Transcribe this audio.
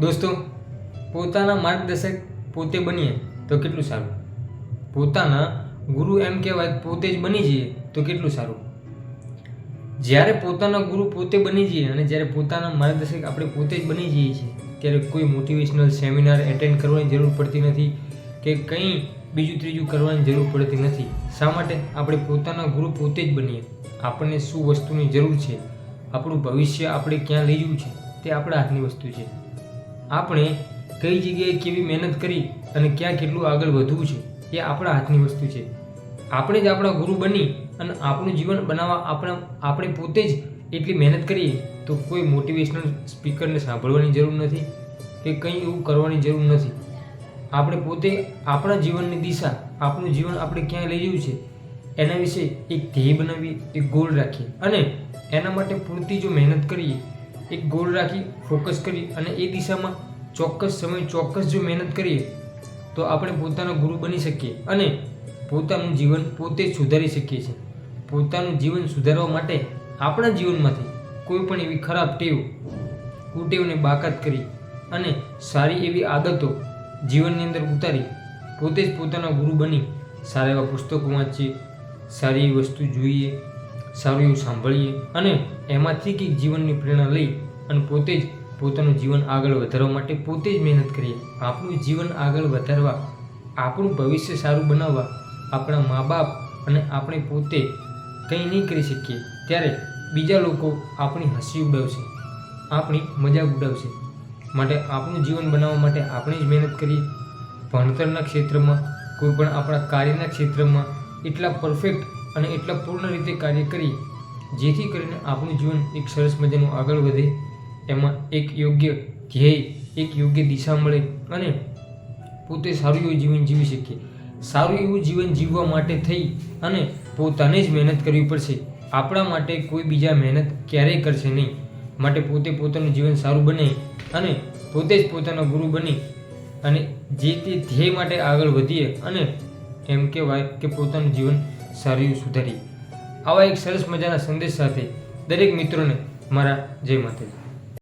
દોસ્તો, પોતાના માર્ગદર્શક પોતે બનીએ તો કેટલું સારું? પોતાના ગુરુ એમ કહેવાય પોતે જ બની જઈએ તો કેટલું સારું? જ્યારે પોતાના ગુરુ પોતે બની જઈએ અને જ્યારે પોતાના માર્ગદર્શક આપણે પોતે જ બની જઈએ છીએ, ત્યારે કોઈ મોટિવેશનલ સેમિનાર એટેન્ડ કરવાની જરૂર પડતી નથી કે કંઈ બીજું ત્રીજું કરવાની જરૂર પડતી નથી. શા માટે? આપણે પોતાના ગુરુ પોતે જ બનીએ. આપણને શું વસ્તુની જરૂર છે? આપણું ભવિષ્ય આપણે ક્યાં લઈ જવું છે? તે આપણા હાથની વસ્તુ છે. આપણે કઈ જગ્યાએ કેવી મહેનત કરી અને ક્યાં કેટલું આગળ વધવું છે, એ આપણા હાથની વસ્તુ છે. આપણે જ આપણા ગુરુ બની અને આપણું જીવન બનાવવા આપણા, આપણે પોતે જ એટલી મહેનત કરીએ, તો કોઈ મોટિવેશનલ સ્પીકરને સાંભળવાની જરૂર નથી, કે કંઈ એવું કરવાની જરૂર નથી. આપણે પોતે આપણા જીવનની દિશા, આપણું જીવન આપણે ક્યાંય લઈ જવું છે, એના વિશે એક ધ્યેય બનાવીએ, એક ગોલ રાખીએ. અને એના માટે પૂરતી જો મહેનત કરીએ એક ગોલ રાખી ફોકસ કરી અને એ દિશામાં ચોક્કસ સમય ચોક્કસ જો મહેનત કરીએ, તો આપણે પોતાનો ગુરુ બની શકીએ અને પોતાનું જીવન પોતે સુધારી શકીએ છીએ. પોતાનું જીવન સુધારવા માટે આપણા જીવનમાંથી કોઈ પણ એવી ખરાબ ટેવ, કુટેવને બાકાત કરી અને સારી એવી આદતો જીવનની અંદર ઉતારી પોતે જ પોતાના ગુરુ બની સારા એવા પુસ્તકો વાંચીએ, સારી એવી વસ્તુ જોઈએ, સારું એવું સાંભળીએ અને એમાંથી કંઈક જીવનની પ્રેરણા લઈ અને પોતે જ પોતાનું જીવન આગળ વધારવા માટે પોતે જ મહેનત કરીએ. આપણું જીવન આગળ વધારવા, આપણું ભવિષ્ય સારું બનાવવા, આપણા મા બાપ અને આપણે પોતે કંઈ નહીં કરી શકીએ, ત્યારે બીજા લોકો આપણી હસી ઉડાવશે, આપણી મજાક ઉડાવશે. માટે આપણું જીવન બનાવવા માટે આપણે જ મહેનત કરીએ. ભણતરના ક્ષેત્રમાં, કોઈ પણ આપણા કાર્યના ક્ષેત્રમાં એટલા પરફેક્ટ અને એટલા પૂર્ણ રીતે કાર્ય કરીએ, જેથી કરીને આપણું જીવન એક સરસ મજાનું આગળ વધે. એમાં એક યોગ્ય ધ્યેય, એક યોગ્ય દિશા મળે અને પોતે સારું એવું જીવન જીવી શકીએ. સારું એવું જીવન જીવવા માટે થઈ અને પોતાને જ મહેનત કરવી પડશે. આપણા માટે કોઈ બીજા મહેનત ક્યારેય કરશે નહીં. માટે પોતે પોતાનું જીવન સારું બને અને પોતે જ પોતાનો ગુરુ બની અને જે તે ધ્યેય માટે આગળ વધીએ અને એમ કહેવાય કે પોતાનું જીવન સારું સુધારીએ. આવા એક સરસ મજાના સંદેશ સાથે દરેક મિત્રોને મારા જય માતાજી.